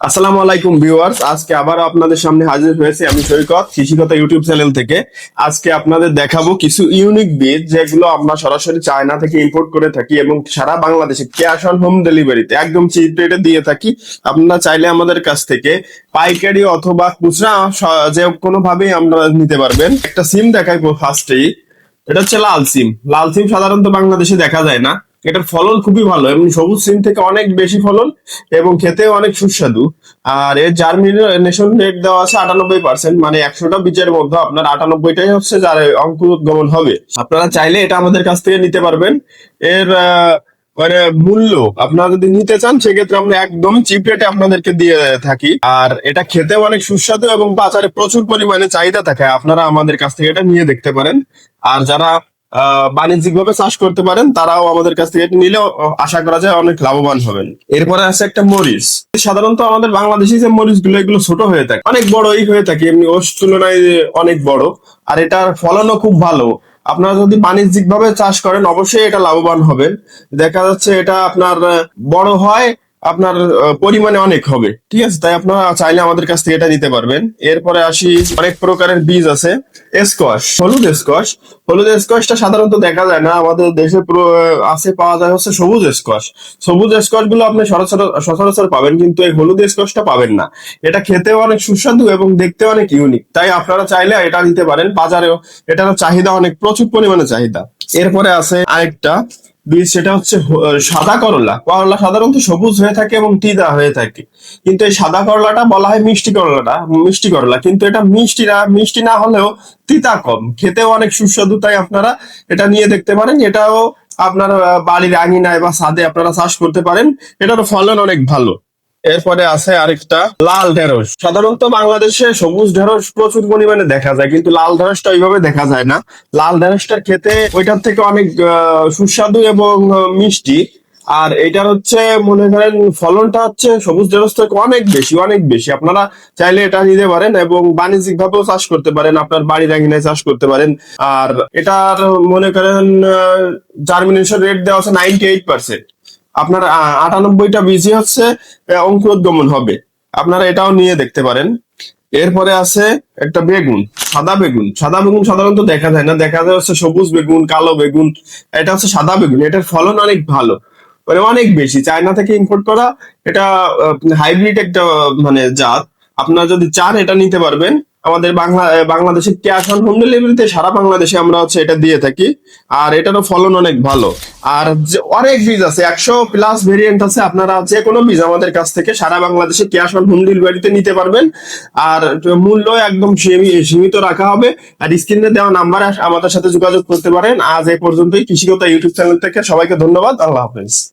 আসসালামু আলাইকুম ভিউয়ার্স, আজকে আবার আপনাদের সামনে হাজির হয়েছে আমি সৈকত কৃষিকতা ইউটিউব চ্যানেল থেকে। আজকে আপনাদের দেখাবো কিছু ইউনিক বীজ যেগুলো আমরা সরাসরি চায়না থেকে ইম্পোর্ট করে থাকি এবং সারা বাংলাদেশে ক্যাশ অন হোম ডেলিভারিতে একদম চিপ রেটে দিয়ে থাকি। আপনারা চাইলে আমাদের কাছ থেকে পাইকারি অথবা খুচরা যে কোনো ভাবেই আপনারা নিতে পারবেন। একটা সিম দেখাই ফার্স্টেই এটা হচ্ছে লাল সিম লাল সিম সাধারণত বাংলাদেশে দেখা যায় না। এটার ফলন খুবই ভালো এবং সবুজ সিম থেকে অনেক বেশি ফলন এবং খেতেও অনেক সুস্বাদু। আর এর জার্মিনেশন রেট দেওয়া আছে আটানব্বই পার্সেন্ট মানে একশোটা বীজের মধ্যে আপনার আটানব্বইটাই হচ্ছে যার অঙ্কুরোদ্গমন হবে। আপনারা চাইলে এটা আমাদের কাছ থেকে নিতে পারবেন। এর মানে মূল্য আপনারা যদি নিতে চান, সেক্ষেত্রে আমরা একদম চিপ রেটে আপনাদেরকে দিয়ে থাকি। আর এটা খেতেও অনেক সুস্বাদু এবং বাজারে প্রচুর পরিমাণে চাহিদা থাকে। আপনারা আমাদের কাছ থেকে এটা নিয়ে দেখতে পারেন। আর যারা বাণিজ্যিক ভাবে চাষ করতে পারেন, তারাও আমাদের কাছ থেকে নিলেও আশা করা যায় অনেক লাভবান হবেন। এরপরে আছে একটা মরিচ। সাধারণত আমাদের বাংলাদেশি যে মরিচগুলো এগুলো ছোট হয়ে থাকে, অনেক বড়ই হয়ে থাকে, এমনি ওর তুলনায় অনেক বড়, আর এটার ফলনও খুব ভালো। আপনারা যদি বাণিজ্যিক ভাবে চাষ করেন, অবশ্যই এটা লাভবান হবেন। দেখা যাচ্ছে এটা আপনার বড় হয় আপনার পরিমাণে অনেক হবে। ঠিক আছে? তাই আপনারা চাইলে আমাদের কাছ থেকে এটা নিতে পারবেন। এরপরে আসি, অনেক প্রকারের বীজ আছে। স্কোয়াশ, হলুদ স্কোয়াশ। হলুদ স্কোয়াশটা সাধারণত দেখা যায় না। আমাদের দেশে আছে, পাওয়া যায় হচ্ছে সবুজ স্কোয়াশ। সবুজ স্কোয়াশগুলো আপনি সচরাচর সচরাচর পাবেন, কিন্তু এই হলুদ স্কোয়াশটা পাবেন না। এটা খেতেও অনেক সুস্বাদু এবং দেখতে অনেক ইউনিক তাই আপনারা চাইলে এটা নিতে পারেন। বাজারেও এটার চাহিদা অনেক, প্রচুর পরিমাণে চাহিদা। এরপরে আছে আরেকটা বীজ সেটা হচ্ছে সাদা করলা। করলা সাধারণত সবুজ হয়ে থাকে এবং টিদা হয়ে থাকে। কিন্তু এই সাদা করলাটা বলা হয় মিষ্টি করলাটা, মিষ্টি করলা। কিন্তু এটা মিষ্টি না মিষ্টি না হলেও তিতা কম। খেতেও অনেক সুস্বাদু, তাই আপনারা এটা নিয়ে দেখতে পারেন। এটাও আপনার বাড়ির আঙিনায় বা ছাদে আপনারা চাষ করতে পারেন। এটার ফলন অনেক ভালো। এরপরে আছে আরেকটা, লাল ঢেঁড়স। সাধারণত বাংলাদেশে সবুজ ঢেঁড়স প্রচুর পরিমাণে দেখা যায়, কিন্তু লাল ঢেঁড়সটা ওইভাবে দেখা যায় না। লাল ঢেঁড়সটার খেতে ওইটার থেকে অনেক সুস্বাদু এবং মিষ্টি। আর এটার হচ্ছে, মনে করেন, ফলনটা হচ্ছে সবুজ ঢেঁড়স থেকে অনেক বেশি অনেক বেশি। আপনারা চাইলে এটা নিতে পারেন এবং বাণিজ্যিক ভাবেও চাষ করতে পারেন, আপনার বাড়ির আঙিনায় চাষ করতে পারেন। আর এটার, মনে করেন জার্মিনেশন রেট দেওয়া আছে নাইনটি এইট পার্সেন্ট আপনার আটানব্বইটা বিজি হচ্ছে অঙ্কুরোদ্গমন হবে। আপনারা এটাও নিয়ে দেখতে পারেন। এরপরে আছে একটা বেগুন, সাদা বেগুন। সাদা বেগুন সাধারণত দেখা যায় না। দেখা যায় হচ্ছে সবুজ বেগুন, কালো বেগুন। এটা হচ্ছে সাদা বেগুন। এটার ফলন অনেক ভালো। মানে অনেক বেশি। চায়না থেকে ইম্পোর্ট করা, এটা হাইব্রিড একটা মানে জাত। আপনারা যদি চান, এটা নিতে পারবেন। আমাদের বাংলা বাংলাদেশে ক্যাশ অন হোম ডেলিভারিতে সারা বাংলাদেশে আমরা হচ্ছে এটা দিয়ে থাকি। আর এটারও ফলন অনেক ভালো। আর অনেক বীজ আছে, একশো প্লাস ভেরিয়েন্ট আছে, আপনারা যে কোনো বীজ আমাদের কাছ থেকে সারা বাংলাদেশে ক্যাশ অন হোম ডেলিভারিতে নিতে পারবেন। আর মূল্য একদম সীমি- সীমিত রাখা হবে। আর স্ক্রিনে দেওয়া নাম্বারে আমাদের সাথে যোগাযোগ করতে পারেন। আজ এ পর্যন্তই। কৃষিকতা ইউটিউব চ্যানেল থেকে সবাইকে ধন্যবাদ। আল্লাহ হাফেজ।